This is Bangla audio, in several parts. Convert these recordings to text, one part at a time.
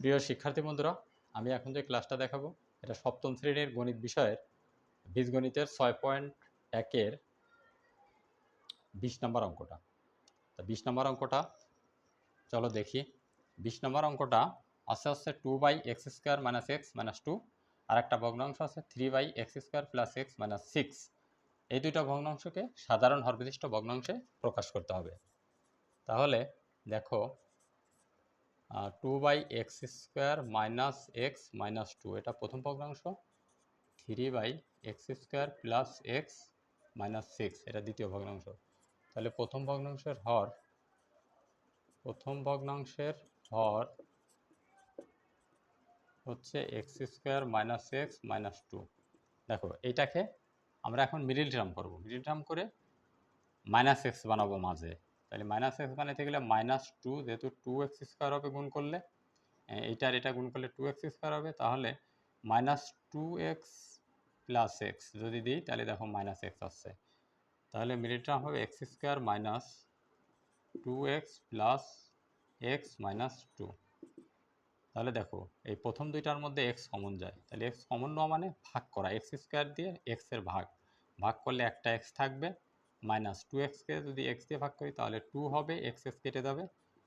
প্রিয় শিক্ষার্থী বন্ধুরা, আমি এখন যে ক্লাসটা দেখাবো, এটা সপ্তম শ্রেণির গণিত বিষয়ের বীজগণিতের ছয় পয়েন্ট একের বিশ নম্বর অঙ্কটা। তা বিশ নম্বর অঙ্কটা, চলো দেখি। বিশ নম্বর অঙ্কটা, আছে হচ্ছে two by x square minus x minus two আর একটা ভগ্নাংশ আছে three by x square plus x minus six এই দুইটা ভগ্নাংশকে সাধারণ হরবিশিষ্ট ভগ্নাংশে প্রকাশ করতে হবে। তাহলে দেখো two by x square minus x minus two এটা প্রথম ভগ্নাংশ। Three by x square plus x minus six এটা দ্বিতীয় ভগ্নাংশ। তাহলে প্রথম ভগ্নাংশের হর, প্রথম ভগ্নাংশের হর হচ্ছে x square minus x minus two দেখো এইটাকে আমরা এখন মিডিল টার্ম করব। মিডিল টার্ম করে মাইনাস এক্স বানাবো মাঝে। তাহলে মাইনাস এক্স বানাতে গেলে মাইনাস টু যেহেতু টু এক্স স্কোয়ার হবে গুণ করলে, এ- এইটার এটা গুণ করলে টু এক্স স্কোয়ার হবে, তাহলে minus two x plus x যদি দিই, তাহলে দেখো মাইনাস এক্স আসছে। তাহলে মিডিল হবে x square minus two x plus x minus two তাহলে দেখো, এই প্রথম দুইটার মধ্যে এক্স কমন যায়। তাহলে এক্স কমন নেওয়া মানে ভাগ করা এক্স স্কোয়ার দিয়ে এক্সের ভাগ। ভাগ করলে একটা এক্স থাকবে মাইনাস টু এক্সকে যদি এক্স দিয়ে ভাগ করি, তাহলে টু হবে, এক্স এক্স কেটে যাবে।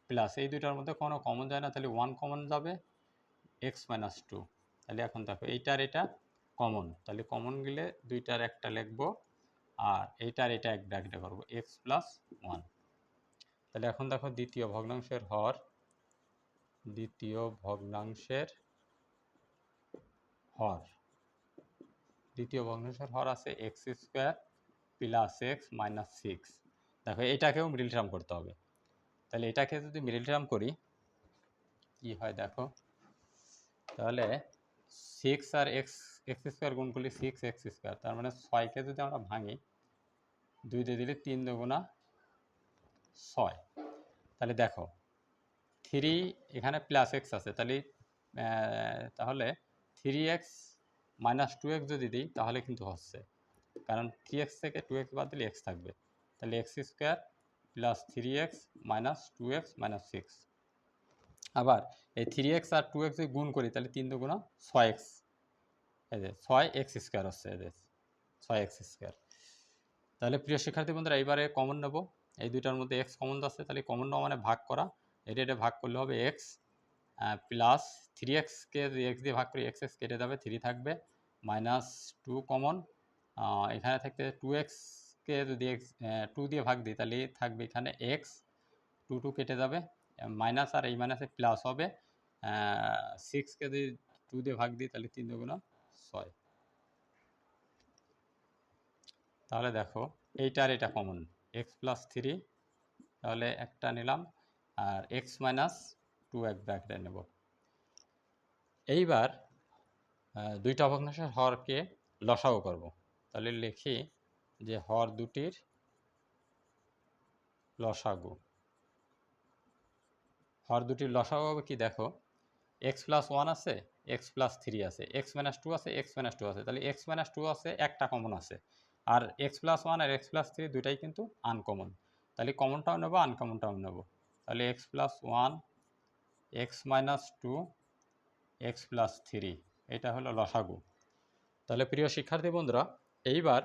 প্লাস এই দুইটার মধ্যে কোনো কমন যায় না, তাহলে ওয়ান কমন যাবে, এক্স মাইনাস টু। তাহলে এখন দেখো, এইটার এটা কমন তাহলে কমন গেলে দুইটার একটা লিখব, আর এইটার এটা এক ব্র্যাকেটে করব, এক্স প্লাস ওয়ান। তাহলে এখন দেখো, দ্বিতীয় ভগ্নাংশের হর, দ্বিতীয় ভগ্নাংশের হর। দ্বিতীয় ভগ্নাংশের হর আছে x square plus x minus six দেখো, এটাকেও মিডিল টার্ম করতে হবে। তাহলে এটাকে যদি মিডিল টার্ম করি, কি হয় দেখো? তাহলে সিক্স আর এক্স এক্স স্কোয়ার গুণ করলে সিক্স এক্স স্কোয়ার তার মানে ছয়কে যদি আমরা ভাঙি, দুই দিয়ে দিলে তিন দুগুণা ছয়। তাহলে দেখো থ্রি এখানে প্লাস এক্স আছে, তাহলে তাহলে three x minus two x যদি দিই, তাহলে কিন্তু হচ্ছে। কারণ থ্রি এক্স থেকে টু এক্স বাদ দিলে এক্স থাকবে। তাহলে x square plus three x minus two x minus six আবার এই থ্রি এক্স আর টু এক্স গুণ করি, তাহলে তিন দুগুণা ছয় এক্স যে ছয় এক্স স্কোয়ার হচ্ছে এদের ছয় এক্স স্কোয়ার তাহলে প্রিয় শিক্ষার্থী বন্ধুরা, এইবারে কমন নেব। এই দুইটার মধ্যে এক্স কমন আছে, তাহলে কমন নেওয়া মানে ভাগ করা। এটা এটা ভাগ করলে হবে এক্স প্লাস থ্রি এক্সকে এক্স দিয়ে ভাগ করি এক্স এক্স কেটে যাবে থ্রি থাকবে মাইনাস টু কমন এখানে থাকতে টু এক্সকে যদি এক্স টু দিয়ে ভাগ দিই, তাহলে থাকবে এখানে এক্স টু টু কেটে যাবে মাইনাস আর এই মাইনাসে প্লাস হবে সিক্সকে যদি টু দিয়ে ভাগ দিই, তাহলে তিন দুগুণ ছয়। তাহলে দেখো এইটার এটা কমন এক্স প্লাস থ্রি তাহলে একটা নিলাম, আর এক্স মাইনাস টু এক ব্র্যাকেটে নেব। এইবার দুইটা ভগ্নাংশের হরকে লসাও করব। তাহলে লিখি যে হর দুটির লসাগু। হর দুটির লসাগু হবে কি দেখো এক্স প্লাস ওয়ান আছে এক্স প্লাস থ্রি আছে এক্স মাইনাস টু আছে এক্স মাইনাস টু আছে, তাহলে এক্স মাইনাস টু আছে, একটা কমন আছে। আর এক্স প্লাস ওয়ান আর এক্স প্লাস থ্রি দুইটাই কিন্তু আনকমন তাহলে কমনটাও নেব আনকমনটাও নেব। তাহলে x plus one x minus two x plus three এটা হলো লসাগু। তাহলে প্রিয় শিক্ষার্থী বন্ধুরা এইবার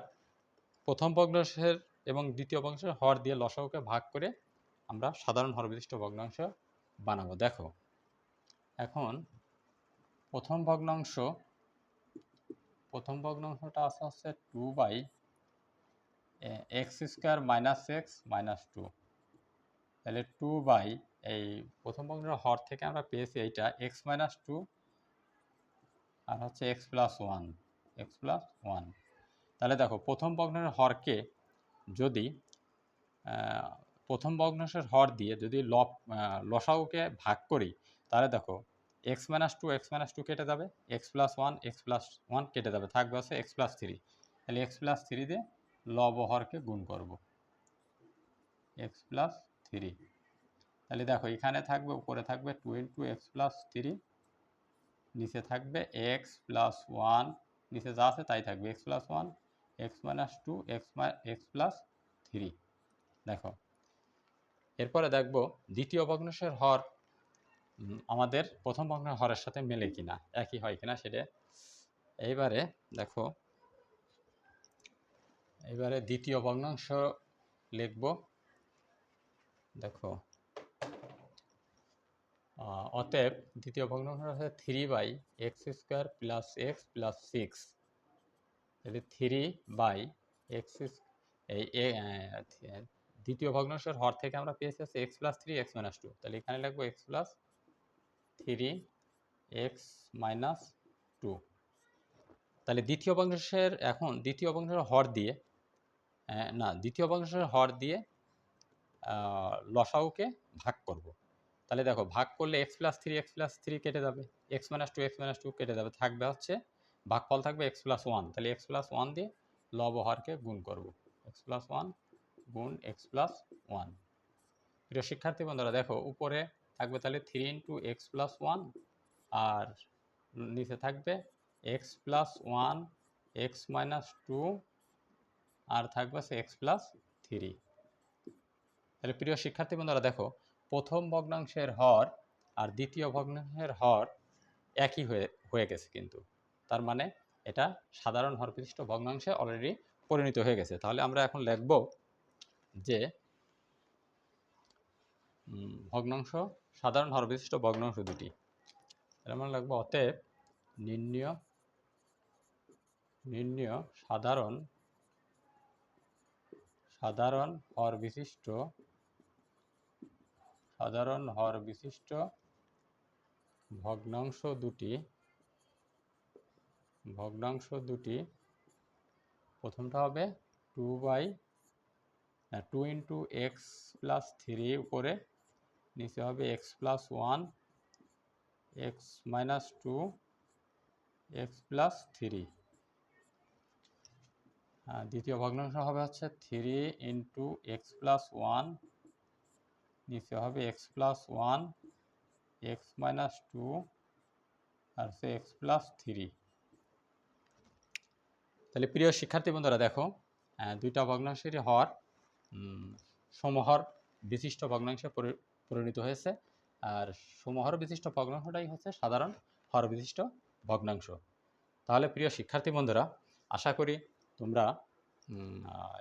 প্রথম ভগ্নাংশের এবং দ্বিতীয় ভগ্নাংশের হর দিয়ে লসাগুকে ভাগ করে আমরা সাধারণ হরবিশিষ্ট ভগ্নাংশ বানাবো। দেখো, এখন প্রথম ভগ্নাংশ, প্রথম ভগ্নাংশটা আছে হচ্ছে two by x square minus x minus two তাহলে টু বাই এই প্রথম ভগ্নাংশের হর থেকে আমরা পেয়েছি এইটা এক্স মাইনাস টু আর হচ্ছে x plus one x plus one তাহলে দেখো প্রথম ভগ্নাংশের হরকে যদি প্রথম ভগ্নাংশের হর দিয়ে যদি লব আহ, লসাগুকে ভাগ করি তাহলে দেখো x minus two x minus two কেটে যাবে x plus one x plus one কেটে যাবে থাকবে হচ্ছে এক্স প্লাস থ্রি তাহলে এক্স প্লাস থ্রি দিয়ে লব হরকে গুণ করব এক্স প্লাস থ্রি তাহলে দেখো এখানে থাকবে উপরে থাকবে two into x plus three নিচে থাকবে এক্স প্লাস ওয়ান নিচে যা আছে তাই থাকবে x plus one x minus two, x x plus three. দেখো, এরপরে দেখব দ্বিতীয় ভগ্নাংশের হর আমাদের প্রথম ভগ্নাংশ হরের সাথে মেলে কিনা, একই হয় কিনা সেটা এইবারে দেখো এবারে দ্বিতীয় ভগ্নাংশ লিখব, দেখো অতএব দ্বিতীয় ভগ্নাংশ হচ্ছে three by x square plus x plus six যদি থ্রি বাই এক্স এই দ্বিতীয় ভগ্নাংশের হর থেকে আমরা পেয়েছি হচ্ছে x plus three x minus two তাহলে এখানে লাগবো x plus three x minus two তাহলে দ্বিতীয় ভগ্নাংশের এখন, দ্বিতীয় ভগ্নাংশের হর দিয়ে না, দ্বিতীয় ভগ্নাংশের হর দিয়ে লসাউকে ভাগ করব। তাহলে দেখো, ভাগ করলে x plus three x plus three কেটে যাবে। X minus two x minus two কেটে যাবে। থাকবে হচ্ছে ভাগফল থাকবে এক্স প্লাস ওয়ান তাহলে এক্স প্লাস ওয়ান দিয়ে লব হরকে গুণ করব। এক্স প্লাস ওয়ান গুণ এক্স প্লাস ওয়ান প্রিয় শিক্ষার্থী বন্ধুরা, দেখো, উপরে থাকবে তাহলে three into x plus one আর নিচে থাকবে x plus one x minus two আর থাকবে সে এক্স প্লাস থ্রি তাহলে প্রিয় শিক্ষার্থী বন্ধুরা, দেখো, প্রথম ভগ্নাংশের হর আর দ্বিতীয় ভগ্নাংশের হর একই হয়ে হয়ে গেছে কিন্তু। তার মানে এটা সাধারণ হর বিশিষ্ট ভগ্নাংশে অলরেডি পরিণত হয়ে গেছে। তাহলে আমরা এখন লিখব যে ভগ্নাংশ, সাধারণ হর বিশিষ্ট ভগ্নাংশ দুটি। আমরা লিখব অতএব নির্ণয় নির্ণয় সাধারণ সাধারণ হর বিশিষ্ট সাধারণ হর বিশিষ্ট ভগ্নাংশ দুটি ভগ্নাংশ দুটি, প্রথমটা হবে two by two into x plus three উপরে, নিচে হবে x plus one x minus two x plus three দ্বিতীয় ভগ্নাংশ হবে হচ্ছে three into x plus one নিচে হবে x plus one x minus two আর হচ্ছে এক্স প্লাস থ্রি তাহলে প্রিয় শিক্ষার্থী বন্ধুরা, দেখো দুইটা ভগ্নাংশেরই হর সমহর বিশিষ্ট ভগ্নাংশে পরি- পরিণত হয়েছে। আর সমহর বিশিষ্ট ভগ্নাংশটাই হচ্ছে সাধারণ হর বিশিষ্ট ভগ্নাংশ। তাহলে প্রিয় শিক্ষার্থী বন্ধুরা, আশা করি তোমরা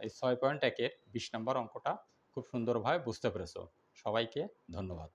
এই ছয় পয়েন্ট একের বিশ নম্বর অঙ্কটা খুব সুন্দরভাবে বুঝতে পেরেছ। সবাইকে ধন্যবাদ।